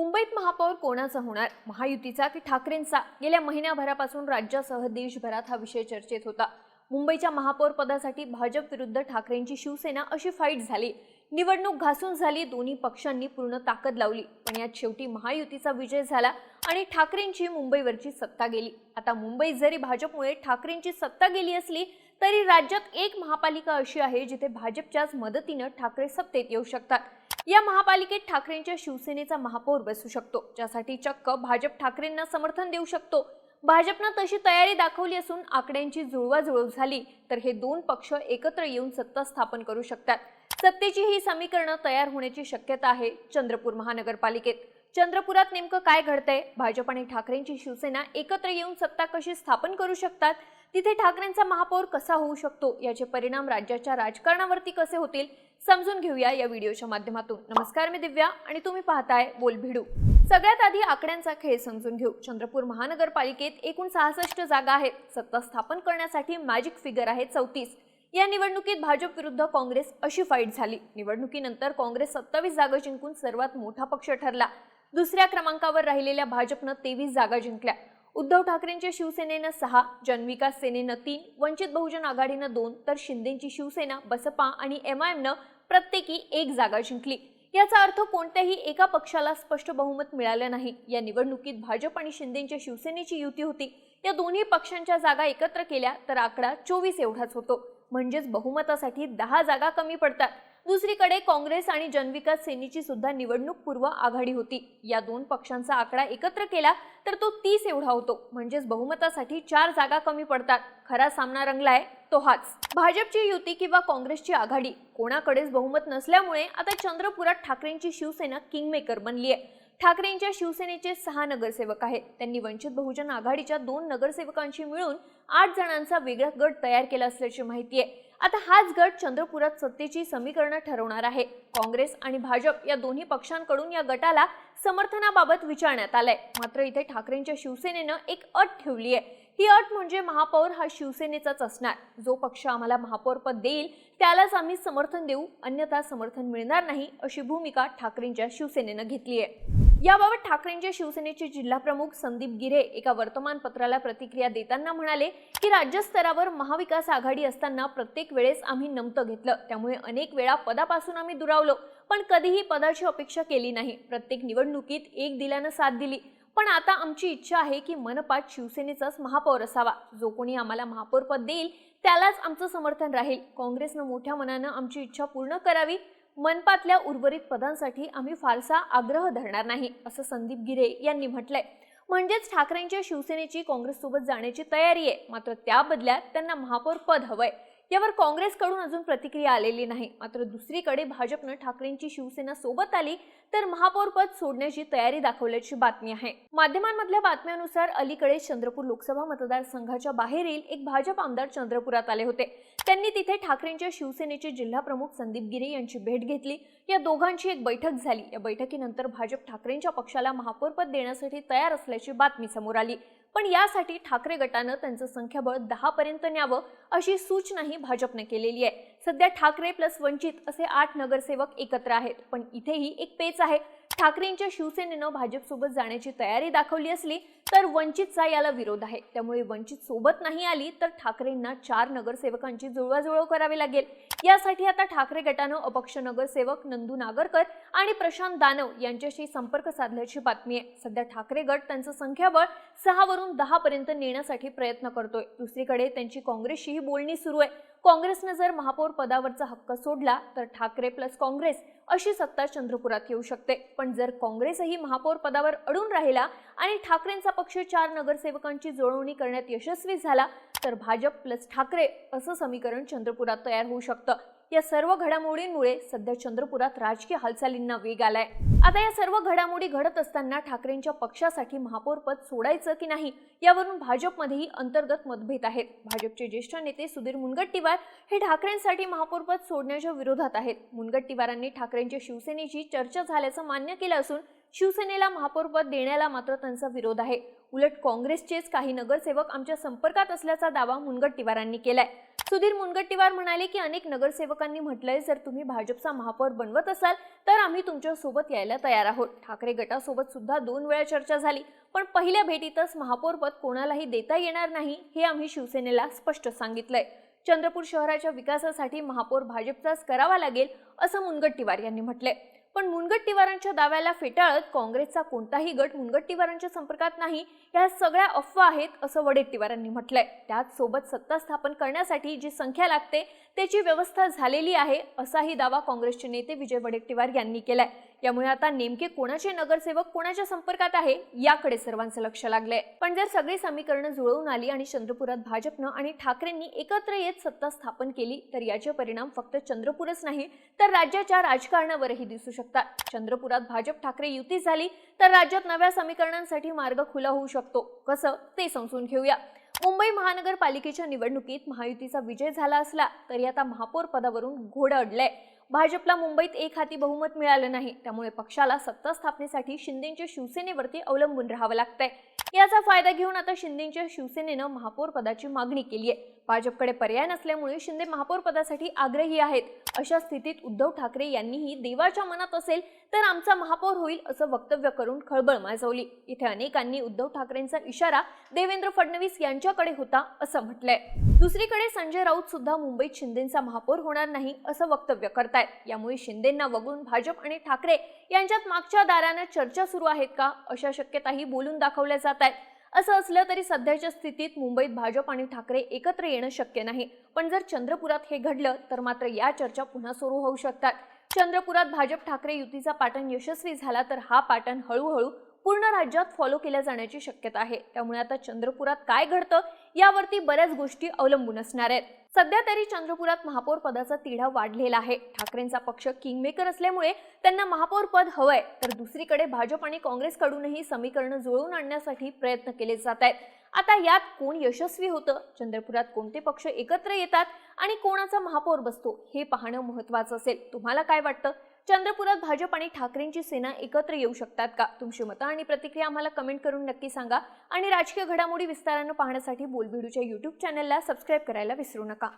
मुंबईत महापौर कोणाचा होणार? महायुतीचा की ठाकरेंचा? गेल्या महिन्याभरापासून राज्यासह देशभरात हा विषय चर्चेत होता. मुंबईच्या महापौर पदासाठी भाजप विरुद्ध ठाकरेंची शिवसेना अशी फाईट झाली. निवडणूक घासून झाली दोन्ही पक्षांनी पूर्ण ताकद लावली. पण यात शेवटी महायुतीचा विजय झाला आणि ठाकरेंची मुंबईवरची सत्ता गेली. आता मुंबईत जरी भाजपमुळे ठाकरेंची सत्ता गेली असली तरी राज्यात एक महापालिका अशी आहे जिथे भाजपच्याच मदतीनं ठाकरे सत्तेत येऊ शकतात. या महापालिकेत ठाकरेंच्या शिवसेनेचा महापौर बसू शकतो ज्यासाठी चक्क भाजप ठाकरेंना समर्थन देऊ शकतो. भाजपनं तशी तयारी दाखवली असून आकड्यांची जुळवाजुळव झाली तर हे दोन पक्ष एकत्र येऊन सत्ता स्थापन करू शकतात. सत्तेची ही समीकरणं तयार होण्याची शक्यता आहे चंद्रपूर महानगरपालिकेत. चंद्रपुरात नेमकं काय घडतंय? भाजप आणि ठाकरेंची शिवसेना एकत्र येऊन सत्ता कशी स्थापन करू शकतात? तिथे ठाकरेंचा महापौर कसा होऊ शकतो याचे परिणाम राज्याच्या राजकारणावरती कसे होतील समजून घेऊया या व्हिडिओच्या माध्यमातून. नमस्कार मी दिव्या आणि तुम्ही पाहताय बोल भिडू सगळ्यात आधी आकड्यांचा खेळ समजून घेऊ. चंद्रपूर महानगरपालिकेत एकूण सहासष्ट जागा आहेत. सत्ता स्थापन करण्यासाठी मॅजिक फिगर आहे चौतीस. या निवडणुकीत भाजप विरुद्ध काँग्रेस अशी फाईट झाली. निवडणुकीनंतर काँग्रेस सत्तावीस जागा जिंकून सर्वात मोठा पक्ष ठरला. दुसऱ्या क्रमांकावर राहिलेल्या भाजपनं तेवीस जागा जिंकल्या. उद्धव ठाकरेंच्या शिवसेनेनं सहा जनविकास सेनेनं तीन वंचित बहुजन आघाडीनं दोन तर शिंदेची शिवसेना बसपा आणि एम आय एमनं प्रत्येकी एक जागा जिंकली. याचा अर्थ कोणत्याही एका पक्षाला स्पष्ट बहुमत मिळालं नाही. या निवडणुकीत भाजप आणि शिंदेच्या शिवसेनेची युती होती. या दोन्ही पक्षांच्या जागा एकत्र केल्या तर आकडा चोवीस एवढाच होतो. म्हणजेच बहुमतासाठी दहा जागा कमी पडतात. दुसरीकडे काँग्रेस आणि जनविकास सेनेची सुद्धा निवडणूक पूर्व आघाडी होती. या दोन पक्षांचा आकडा एकत्र केला तर तो तीस एवढा होतो. म्हणजेच बहुमतासाठी चार जागा कमी पडतात. खरा सामना रंगलाय तो हाच. भाजपची युती किंवा काँग्रेसची आघाडी कोणाकडेच बहुमत नसल्यामुळे आता चंद्रपुरात ठाकरेंची शिवसेना किंगमेकर बनली आहे ठाकरेंच्या शिवसेनेचे सहा नगरसेवक आहेत. त्यांनी वंचित बहुजन आघाडीच्या दोन नगरसेवकांशी मिळून आठ जणांचा वेगळा गट तयार केला असल्याची माहिती आहे. आता हाच गट चंद्रपुरात सत्तेची समीकरणं ठरवणार आहे. काँग्रेस आणि भाजप या दोन्ही पक्षांकडून या गटाला समर्थनाबाबत विचारण्यात आलंय. मात्र इथे ठाकरेंच्या शिवसेनेनं एक अट ठेवली आहे. ही अट म्हणजे महापौर हा शिवसेनेचाच असणार. जो पक्ष आम्हाला महापौर पद देईल त्यालाच आम्ही समर्थन देऊ. अन्यथा समर्थन मिळणार नाही अशी भूमिका ठाकरेंच्या शिवसेनेनं घेतली आहे. याबाबत ठाकरेंच्या शिवसेनेचे जिल्हा प्रमुख संदीप गिरे एका वर्तमानपत्राला प्रतिक्रिया देताना म्हणाले की राज्यस्तरावर महाविकास आघाडी असताना प्रत्येक वेळेस आम्ही नमतं घेतलं. त्यामुळे अनेक वेळा पदापासून आम्ही दुरावलो. पण कधीही पदाची अपेक्षा केली नाही. प्रत्येक निवडणुकीत एक दिल्यानं साथ दिली. पण आता आमची इच्छा आहे की मनपात शिवसेनेचाच महापौर असावा. जो कोणी आम्हाला महापौरपद देईल त्यालाच आमचं समर्थन राहील. काँग्रेसनं मोठ्या मनानं आमची इच्छा पूर्ण करावी. मनपातल्या उर्वरित पदांसाठी आम्ही फारसा आग्रह धरणार नाही असं संदीप गिरे यांनी म्हटलंय. म्हणजेच ठाकरेंच्या शिवसेनेची काँग्रेससोबत जाण्याची तयारी आहे. मात्र त्या बदल्यात त्यांना महापौर पद हवंय. यावर काँग्रेसकडून अजून प्रतिक्रिया आलेली नाही. मात्र दुसरीकडे भाजपनं ठाकरेंची शिवसेना सोबत आली तर महापौरपद सोडण्याची तयारी दाखवल्याची बातमी आहे. माध्यमांमधल्या बातम्यानुसार अलीकडे चंद्रपूर लोकसभा मतदारसंघाच्या बाहेरील एक भाजप आमदार चंद्रपुरात आले होते. त्यांनी तिथे ठाकरेंच्या शिवसेनेचे जिल्हा प्रमुख संदीप गिरे यांची भेट घेतली. या दोघांची एक बैठक झाली. या बैठकीनंतर भाजप ठाकरेंच्या पक्षाला महापौरपद देण्यासाठी तयार असल्याची बातमी समोर आली. पण यासाठी ठाकरे गटानं त्यांचं संख्याबळ दहा पर्यंत न्यावं अशी सूचनाही भाजपने केलेली आहे. सध्या ठाकरे प्लस वंचित असे आठ नगरसेवक एकत्र आहेत. पण इथेही एक पेच आहे. ठाकरेंच्या शिवसेनेनं भाजपसोबत जाण्याची तयारी दाखवली असली तर वंचितचा याला विरोध आहे. त्यामुळे वंचित सोबत नाही आली तर ठाकरेंना चार नगरसेवकांची जुळवाजुळव करावी लागेल. यासाठी आता ठाकरे गटानं अपक्ष नगरसेवक नंदू नागरकर आणि प्रशांत दानव यांच्याशी संपर्क साधल्याची बातमी आहे. सध्या ठाकरे गट त्यांचं संख्याबळ सहावरून दहापर्यंत दहा पर्यंत नेण्यासाठी प्रयत्न करतोय. दुसरीकडे त्यांची काँग्रेसशीही बोलणी सुरू आहे. काँग्रेसनं जर महापौर पदावरचा हक्क सोडला तर ठाकरे प्लस काँग्रेस अशी सत्ता चंद्रपुरात येऊ शकते. पण जर काँग्रेसही महापौर पदावर अडून राहिला आणि ठाकरेंचा पक्ष चार नगरसेवकांची जुळवणी करण्यात यशस्वी झाला तर भाजप प्लस ठाकरे असं समीकरण चंद्रपुरात तयार होऊ शकतं. या सर्व घडामोडींमुळे सध्या चंद्रपुरात राजकीय हालचालींना वेग आलाय. आता या सर्व घडामोडी घडत असताना ठाकरेंच्या पक्षासाठी महापौर पद सोडायचं की नाही यावरून भाजपमध्येही अंतर्गत मतभेद आहेत. भाजपचे ज्येष्ठ नेते सुधीर मुनगट्टीवार हे ठाकरेंसाठी महापौर पद सोडण्याच्या विरोधात आहेत. मुनगट्टीवारांनी ठाकरेंच्या शिवसेनेची चर्चा झाल्याचं मान्य केलं असून शिवसेनेला महापौर पद देण्याला मात्र त्यांचा विरोध आहे. उलट काँग्रेसचेच काही नगरसेवक आमच्या संपर्कात असल्याचा दावा मुनगट्टीवारांनी केलाय. सुधीर मुनगट्टीवार म्हणाले की अनेक नगरसेवकांनी म्हटलंय जर तुम्ही भाजपचा महापौर बनवत असाल तर आम्ही तुमच्यासोबत यायला तयार आहोत. ठाकरे गटासोबत सुद्धा दोन वेळा चर्चा झाली पण पहिल्या भेटीतच महापौरपद कोणालाही देता येणार नाही हे आम्ही शिवसेनेला स्पष्ट सांगितलंय. चंद्रपूर शहराच्या विकासासाठी महापौर भाजपचाच करावा लागेल असं मुनगट्टीवार यांनी म्हटलंय. पण मुनगट्टीवारांच्या दाव्याला फेटाळत काँग्रेसचा कोणताही गट मुनगट्टीवारांच्या संपर्कात नाही या सगळ्या अफवा आहेत असं वडेट्टीवारांनी म्हटलंय. त्याच सोबत सत्ता स्थापन करण्यासाठी जी संख्या लागते त्याची व्यवस्था झालेली आहे असाही दावा काँग्रेसचे नेते विजय वडेट्टीवार यांनी केलाय. यामुळे आता नेमके कोणाचे नगरसेवक कोणाच्या संपर्कात आहे याकडे सर्वांचं लक्ष लागलंय. पण जर सगळी समीकरणं जुळवून आली आणि चंद्रपुरात भाजपनं आणि ठाकरेंनी एकत्र येत सत्ता स्थापन केली तर याचे परिणाम फक्त चंद्रपूरच नाही तर राज्याच्या राजकारणावरही दिसू शकतात. चंद्रपुरात भाजप ठाकरे युती झाली तर राज्यात नव्या समीकरणांसाठी मार्ग खुला होऊ शकतो. कसं? ते समजून घेऊया. मुंबई महानगरपालिकेच्या निवडणुकीत महायुतीचा विजय झाला असला तरी आता महापौर पदावरून घोडं अडलंय. भाजपला मुंबईत एक हाती बहुमत मिळालं नाही. त्यामुळे पक्षाला सत्ता स्थापनेसाठी शिंदेच्या शिवसेनेवरती अवलंबून राहावं लागतंय. याचा फायदा घेऊन आता शिंदेच्या शिवसेनेनं महापौर पदाची मागणी केली आहे भाजपकडे पर्याय नसल्यामुळे शिंदे महापौर पदासाठी आग्रही आहेत. अशा स्थितीत उद्धव ठाकरे यांनीही देवाच्या मनात असेल तर आमचा महापौर होईल असं वक्तव्य करून खळबळ माजवली. इथे अनेकांनी उद्धव ठाकरेंचा इशारा देवेंद्र फडणवीस यांच्याकडे होता असं म्हटलंय. दुसरीकडे संजय राऊत सुद्धा मुंबईत शिंदेचा महापौर होणार नाही असं वक्तव्य करतायत. यामुळे शिंदेंना वगळून भाजप आणि ठाकरे यांच्यात मागच्या दारानं चर्चा सुरू आहेत का अशा शक्यताही बोलून दाखवल्या जात आहेत. असं असलं तरी सध्याच्या स्थितीत मुंबईत भाजप आणि ठाकरे एकत्र येणं शक्य नाही. पण जर चंद्रपुरात हे घडलं तर मात्र या चर्चा पुन्हा सुरू होऊ शकतात. चंद्रपुरात भाजप ठाकरे युतीचा पाटण यशस्वी झाला तर हा पाटण हळूहळू पूर्ण राज्यात फॉलो केल्या जाण्याची शक्यता आहे. त्यामुळे आता चंद्रपुरात काय घडतं यावरती बऱ्याच गोष्टी अवलंबून असणार आहेत. सध्या तरी चंद्रपुरात महापौर पदाचा तिढा वाढलेला आहे. ठाकरेंचा पक्ष किंगमेकर असल्यामुळे त्यांना महापौर पद हवंय. तर दुसरीकडे भाजप आणि काँग्रेसकडूनही समीकरणं जुळवून आणण्यासाठी प्रयत्न केले जात आहेत. आता यात कोण यशस्वी होतं? चंद्रपुरात कोणते पक्ष एकत्र येतात? आणि कोणाचा महापौर बसतो? हे पाहणं महत्वाचं असेल. तुम्हाला काय वाटतं? चंद्रपुरात भाजप आणि ठाकरेंची सेना एकत्र येऊ शकतात का? तुमची मतं आणि प्रतिक्रिया आम्हाला कमेंट करून नक्की सांगा. आणि राजकीय घडामोडी विस्तारानं पाहण्यासाठी बोलबिडूच्या यूट्यूब चॅनलला सबस्क्राईब करायला विसरू नका.